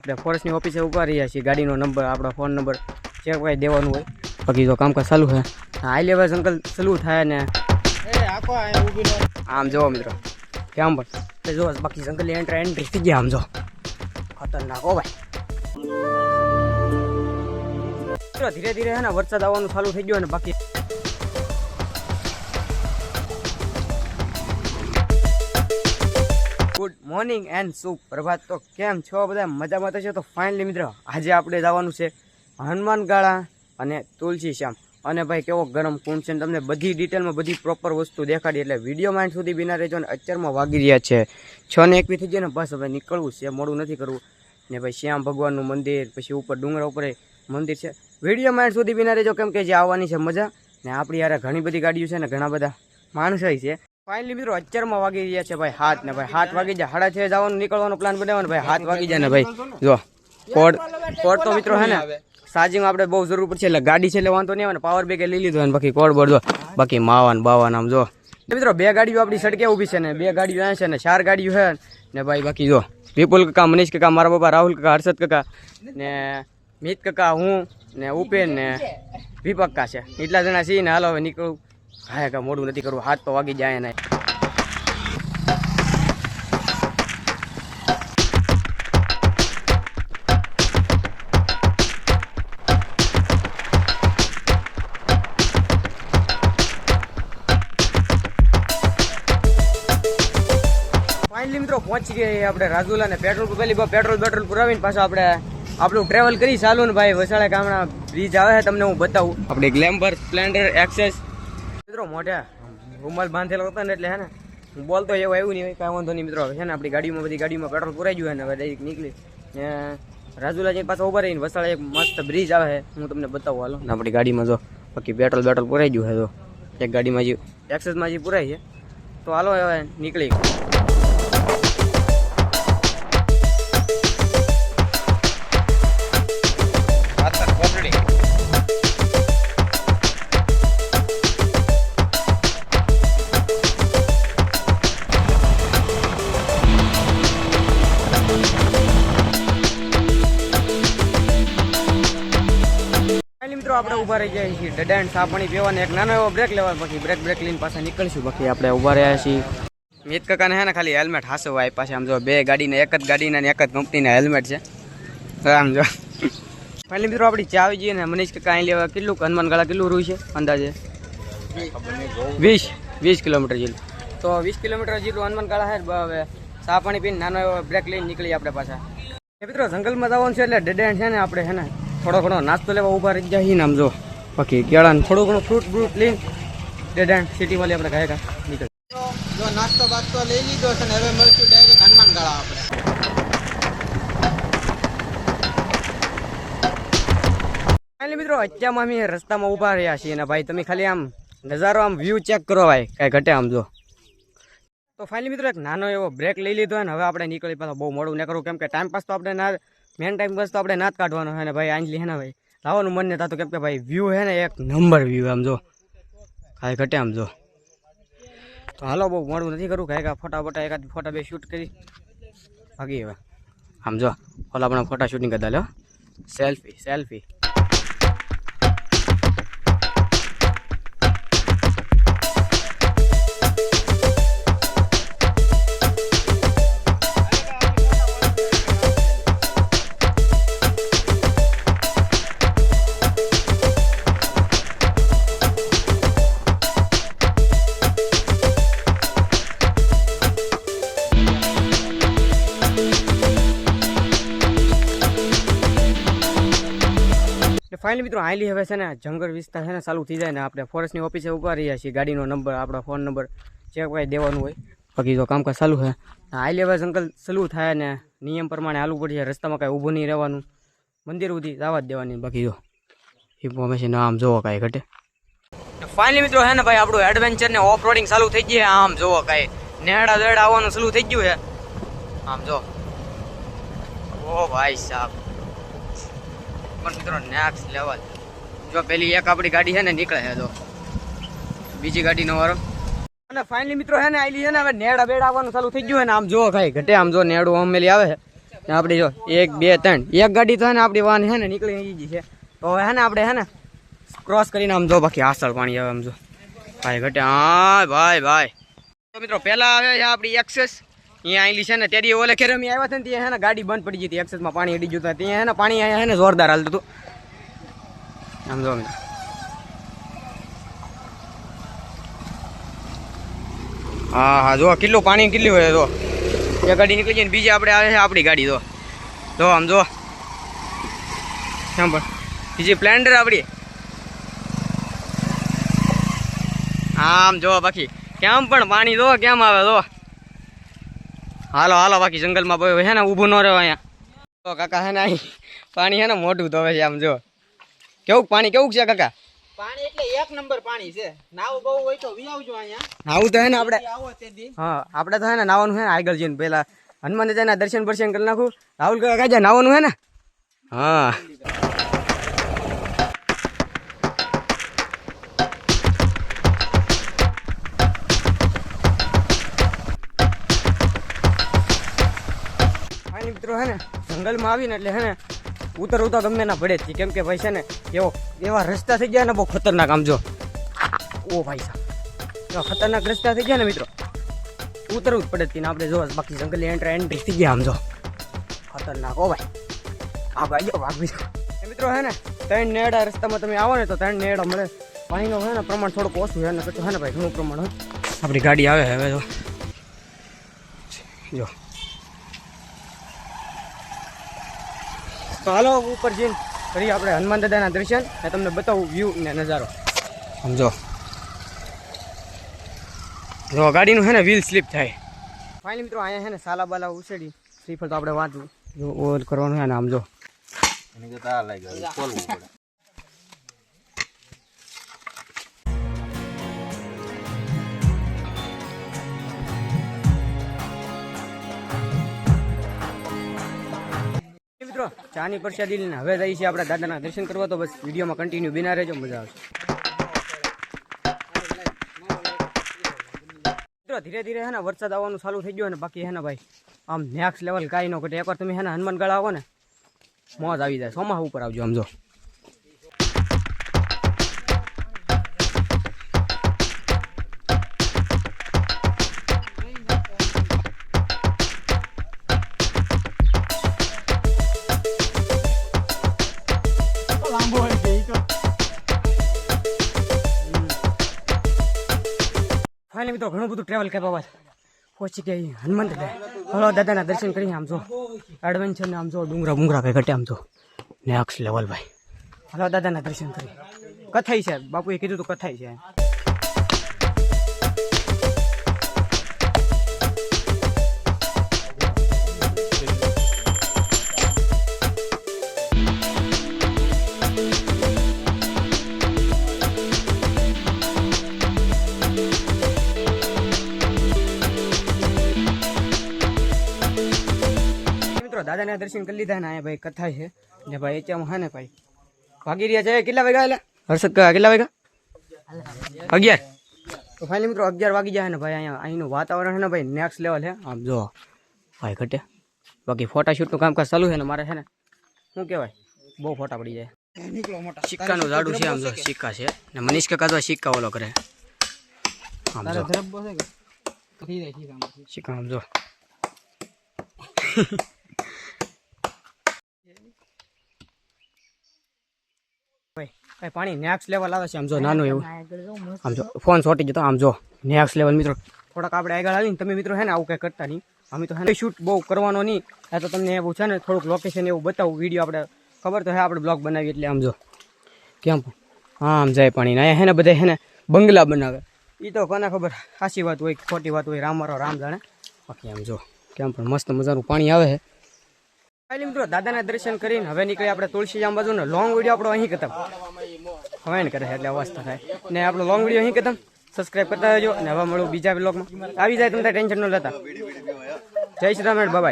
આપણે ફોરેસ્ટની ઓફિસે ઊભા રહ્યા છીએ. ગાડીનો નંબર આપણો ફોન નંબર ચેક કાંઈ દેવાનું હોય. બાકી તો કામકાજ ચાલુ છે. હાઈ લેવલ અંકલ ચાલુ થાય ને. આમ જોવો મિત્રો. કેમ પણ? જો બાકી જંગલ એન્ટ્રી એન્ટ્રી થઈ ગયા આમ જો. ખતરનાક હો ભાઈ. ધીરે ધીરે છે ને વરસાદ આવવાનું ચાલુ થઈ ગયો ને બાકી ગુડ મોર્નિંગ એન્ડ સુપ્રભાત. તો કેમ છો બધા? મજામાં તો છે? તો ફાઇનલી મિત્રો, આજે આપણે જવાનું છે હનુમાન ગાળા અને તુલસી શ્યામ. અને ભાઈ, કેવો ગરમ કુંડ છે તમને બધી ડિટેલમાં બધી પ્રોપર વસ્તુ દેખાડી. એટલે વીડિયો માઇન્ડ સુધી બિના રહેજો ને અત્યારમાં વાગી રહ્યા છે છ ને એકવી થઈ જાય ને બસ હવે નીકળવું છે. મોડું નથી કરવું. ને ભાઈ, શ્યામ ભગવાનનું મંદિર, પછી ઉપર ડુંગરા ઉપર મંદિર છે. વીડિયો માઇન્ડ સુધી બિના રહેજો. કેમ કે જે આવવાની છે મજા. ને આપણી યારે ઘણી બધી ગાડીઓ છે ને ઘણા બધા માણસો છે. ફાઇનલી મિત્રો અત્યારમાં વાગી રહ્યા છે ભાઈ હાથ ને ભાઈ હાથ વાગી જાય. સાડા છ જવાનું, નીકળવાનો પ્લાન બનાવવાનો ભાઈ. હાથ વાગી જાય ને ભાઈ. જો, કોડ કોડ તો મિત્રો હે ને ચાર્જિંગ આપણે બહુ જરૂર પડશે એટલે ગાડી છે એટલે વાંધો નહીં આવે ને પાવર બેગ લઈ લીધો ને બાકી કોડ બોર્ડ, જો. બાકી માવાન બાવાન આમ, જો. મિત્રો, બે ગાડીઓ આપણી સડકે ઊભી છે ને, બે ગાડીઓ અહીંયા છે ને, ચાર ગાડીઓ છે ને ભાઈ, બાકી જો. વિપુલ કાકા, મનીષ કાકા, મારા બાપા રાહુલ કાકા, હર્ષદ કાકા ને મિત કાકા, હું ને ઉપેન ને વિપક્કા છે. એટલા જણા છીએ ને હાલો હવે નીકળું. હા કા મોડું નથી કરવું. હાથ તો વાગી જાય ને. ફાઇનલી મિત્રો, પહોંચી ગયા આપણે રાજુલા ને પેટ્રોલ પેલી પેટ્રોલ પેટ્રોલ પુરાવીને પાછા આપણે આપણું ટ્રેવલ કરી ચાલુ ને ભાઈ. વસાળા ગામના બ્રિજ આવે છે, તમને હું બતાવું. આપણે ગ્લેમ્બર સ્પ્લેન્ડર એક્સેસ મિત્રો, મોઢા. રૂમાલ બાંધેલો હતો ને એટલે હે ને, હું બોલતો એવો એવું નહીં કાંઈ વાંધો નહીં મિત્રો. હવે છે ને, આપણી ગાડીમાં બધી ગાડીમાં પેટ્રોલ પુરાઈ ગયું ને, હવે ડાયરેક્ટ નીકળી. રાજુલા જઈને પાછા ઊભા રહીને વસાળે એક મસ્ત બ્રિજ આવે હું તમને બતાવું હાલો. ને આપણી ગાડીમાં જો, બાકી પેટ્રોલ પેટ્રોલ પુરાઈ ગયું છે તો એક ગાડીમાં જે એક્સેસમાં જે પૂરાઈ છે. તો હાલો હવે, નીકળી. આપણે ઊભા રહી જઈએ છીએ. ડડા એન્ડ સાપણી પીવાને એક નાનો એવો બ્રેક લેવા પછી બ્રેક બ્રેક લઈને પાછા નીકળીશું બાકી. આપણે ઊભા રહ્યા છીએ. મિત કાકાને હે ને ખાલી હેલ્મેટ હાસવા આવી પાસે આમ જો બે ગાડીને, એક જ ગાડીના એક જ કંપનીના હેલ્મેટ છે. આમ જો. ફાઇનલી મિત્રો આપણી ચા આવી જઈએ ને મનીષ કાકા અહીં લેવા કેટલું હનુમાન ગાળા કેટલું રૂ છે? અંદાજે? વીસ. વીસ કિલોમીટર જેટલું. તો વીસ કિલોમીટર જેટલું હનુમાન ગાળા છે સાપણી પીને નાનો એવો બ્રેક લઈને નીકળીએ આપણે પાછા. મિત્રો જંગલમાં જવાનું છે એટલે ડેડ છે ને આપણે છે ને થોડો ઘણો નાસ્તો લેવા ઊભા રહી જાય ને આમ જો બાકી કેળા ને થોડું ઘણું ફ્રૂટ બ્રૂટ લઈને ડેડ સિટીમાં આપણે ગયા નીકળ જો નાસ્તો બાસ્તો લઈ લીધો છે ને હવે મળશું ડાયરેક્ટ હનુમાન ગાળા આપણે. મિત્રો અત્યારમાં અમે રસ્તામાં ઊભા રહ્યા છીએ અને ભાઈ તમે ખાલી આમ નજારો આમ વ્યૂ ચેક કરો ભાઈ કાંઈ ઘટે આમ જો. તો ફાઇનલી મિત્રો એક નાનો એવો બ્રેક લઈ લીધો અને હવે આપણે નીકળી પાછો બહુ મોડું ન કરવું કેમ કે ટાઈમ પાસ તો આપણે ના મેન ટાઈમ બસ તો આપણે ના કાઢવાનો છે ને ભાઈ, આંજલી હે ને ભાઈ. લાવવાનું મન નહીં થતું કેમ કે ભાઈ વ્યૂ હે ને એક નંબર વ્યૂ આમ જો. કાંઈ ઘટે આમ જો. તો હાલો, બહુ મોડું નથી કરવું કાંઈ કાંઈ ફોટા ફોટા એકાદ ફોટા બે શૂટ કરી. ભાગી હવે આમ જો, ઓલા આપણે ફોટા શૂટિંગ કરતા લો સેલ્ફી સેલ્ફી ફાઇનલી મિત્રો હાઈલી હવે છે ને જંગલ વિસ્તાર છે ને ચાલુ થઈ જાય ને આપણે ફોરેસ્ટની ઓફિસે ઊભા રહ્યા છીએ. ગાડીનો નંબર આપણો ફોન નંબર ચેક કાંઈ દેવાનું હોય. બાકી જો કામકાજ ચાલુ છે. હાઈલી હવે જંગલ ચાલુ થાય ને નિયમ પ્રમાણે હાલવું પડશે રસ્તામાં કાંઈ ઊભું નહીં રહેવાનું. મંદિર સુધી જવા જ દેવાની બાકી જો ઇન્ફોર્મેશન આમ જોવો કાંઈ ઘટે. ફાઇનલી મિત્રો છે ને ભાઈ, આપણું એડવેન્ચર ને ઓફ રોડિંગ ચાલુ થઈ ગયું આમ જોવો કાંઈ નેડા દેડા આવવાનું ચાલુ થઈ ગયું છે. આમ જો. ઓ ભાઈ સાહેબ મિત્રો નેક્સ્ટ લેવલ જો પેલી એક આપણી ગાડી છે ને, નીકળે છે તો બીજી ગાડીનો વારો. અને ફાઇનલી મિત્રો છે ને આઈલી છે ને, હવે નેડા બેડ આવવાનું ચાલુ થઈ ગયું છે ને, આમ જો ખાઈ ઘટે આમ જો નેડું અમેલી આવે છે. આપણી જો એક, બે, ત્રણ. એક ગાડી તો છે ને, આપણી વાન હે ને, નીકળી ગઈ છે. તો હવે છે ને, આપણે છે ને ક્રોસ કરીને આમ જો, બાકી આસળ પાણી આવે આમ જો. ભાઈ, ઘટે. હા ભાઈ ભાઈ. તો મિત્રો, પહેલાં આવે છે આપણી એક્સેસ અહીંયા આવેલી છે ને ત્યારે ઓલે ખેર અમે આવ્યા હતા ને, ત્યાં હે ને ગાડી બંધ પડી જતી એક્સેસમાં પાણી અડી જતા ત્યાં હે ને પાણી અહીંયા હે ને જોરદાર હાલતું હતું. આમ જો હા હા, જો, કેટલું પાણી કેટલું હોય, જો. એ ગાડી નીકળી જાય ને, બીજી આપણે આવે છે આપણી ગાડી, જો. જો, આમ જો. સાંભળ. બીજી પ્લેન્ડર આપણી. આમ જો, બાકી. કેમ પણ પાણી, જો, કેમ આવે, જો. હાલો હાલો બાકી જંગલમાં ભાઈ હે ને ઊભું ન રહ્યો અહીંયા. તો કાકા હે ને અહીં પાણી હે ને મોટું ધોવે છે આમ જો. કેવું પાણી કેવું છે કાકા? પાણી એટલે એક નંબર પાણી છે. નાવું બહુ હોય તો વી આવજો અહીંયા. આવું તો હે ને આપણે. આવો હા આપણે તો હે ને નાવાનું હે ને આગળ જઈને પહેલા હનુમાન દાદાના દર્શન દર્શન કરી નાખું. રાહુલ કાકા નાવાનું હે ને? હા. મિત્રો હે ને, જંગલમાં આવીને એટલે હે ને, ઉતર ઉતર તમને ના પડે જ કેમ કે ભાઈ છે ને, એવો એવા રસ્તા થઈ ગયા ને, બહુ ખતરનાક આમ જો. ઓ ભાઈ સાહેબ ખતરનાક રસ્તા થઈ ગયા ને મિત્રો. ઉતરવું જ પડે ને, આપણે જો બાકી જંગલ એન્ટ્રી એન્ટ્રી થઈ ગયા આમ જો. ખતરનાક, ઓ ભાઈ. આ ભાઈ, જો ભાગવી એ મિત્રો હે ને, ત્રણ નેડા રસ્તામાં તમે આવો ને, તો ત્રણ નેડા મળે. પાણીનો હે ને, પ્રમાણ થોડુંક ઓછું હોય ને કશું હે ને ભાઈ, ઘણું પ્રમાણ હોય આપણી ગાડી આવે હવે જો. જો. તો હાલો ઉપર જઈને ફરી આપણે હનુમાન દાદાના દર્શન ને તમને બતાવું વ્યૂ ને નજારો. સમજો? જો, ગાડીનું છે ને વ્હીલ સ્લીપ થાય. ફાઇનલી મિત્રો, અહીંયા છે ને સાલા બાલા ઉછેડી શ્રીફળ તો આપણે વાંચવું. ઓલ કરવાનું છે ને આમ જો. મિત્રો, ચાની પ્રસાદી લઈને હવે જઈએ છીએ આપણા દાદાના દર્શન કરવા, તો બસ વિડીયોમાં કન્ટિન્યુ બિના રહેજો, મજા આવશે. મિત્રો, ધીરે ધીરે હે ને વરસાદ આવવાનું ચાલુ થઈ ગયો ને બાકી હે ને ભાઈ, આમ નેક્સ્ટ લેવલ કાંઈ ન ઘટે. એકવાર તમે હે ને હનુમાનગઢ આવો ને, મોજ આવી જાય સોમા ઉપર આવજો આમ જો. ફાઇનલી મિત્રો ઘણું બધું ટ્રાવેલ કર્યા બાદ પહોંચી ગયા હનુમંત હલો દાદાના દર્શન કરીને આમ જો એડવેન્ચર ને આમ જો, ડુંગરા બુંગરા કઈ ઘટે આમ જો. નેક્સ્ટ લેવલ ભાઈ. હલો દાદાના દર્શન કરી. કથાઈ છે, બાપુએ કીધું તો કથાઈ છે. દાદાના દર્શન કરી લીધા ને અહીંયા ભાઈ કથા છે. ને ભાઈ એચામાં હા ને ભાઈ? ભાગી રહ્યા છે. કેટલા વાગ્યા એટલે? હર્ષદ કાકા કેટલા વાગ્યા? અગિયાર. તો ફાઇનલી મિત્રો અગિયાર વાગી જાય ને ભાઈ અહીંયા. અહીંનું વાતાવરણ છે ને ભાઈ નેક્સ્ટ લેવલ છે. આમ જો ભાઈ ઘટે. બાકી ફોટાશૂટનું કામકાજ ચાલુ છે ને મારે છે ને. શું કહેવાય? બહુ ફોટા પડી જાય. સિક્કાનું ઝાડું છે આમ જો સિક્કા છે. ને મનીષ કાકા તો સિક્કા ઓલો કરે. આમ જો. સિક્કા આમ જો. ભાઈ પાણી નેક્સ્ટ લેવલ આવે છે આમ જો નાનું એવું. આમ જો ફોન છોટી જતો આમ જો નેક્સ્ટ લેવલ મિત્રો થોડાક આપણે આગળ આવીને તમે મિત્રો હે ને આવું કંઈ કરતા નહીં. અમે તો હે ને શૂટ બહુ કરવાનો નહીં. આ તો તમને એવું છે ને થોડુંક લોકેશન એવું બતાવું વીડિયો આપણે ખબર તો હે આપણે બ્લોગ બનાવીએ એટલે આમ જો. કેમ? આમ જાય પાણી ને અહીંયા હે ને બધા હે ને બંગલા બનાવે. એ તો કોને ખબર? સાચી વાત હોય ખોટી વાત હોય રામ મારો રામ જાણે. બાકી આમ જો કેમ પણ મસ્ત મજાનું પાણી આવે છે મિત્રો દાદાના દર્શન કરીને હવે નીકળી આપણે તુલસી જામ બાજુ ને લોંગ વીડિયો આપણો અહીં ખતમ. હવે કરે એટલે અવસ્થા થાય. ને આપણો લોંગ વીડિયો અહીં ખતમ. સબસ્ક્રાઇબ કરતા રહેજો, અને હવે મળું બીજા બ્લોગમાં આવી જાય તમને ટેન્શન ન લેતા. જય શ્રી રામ બાય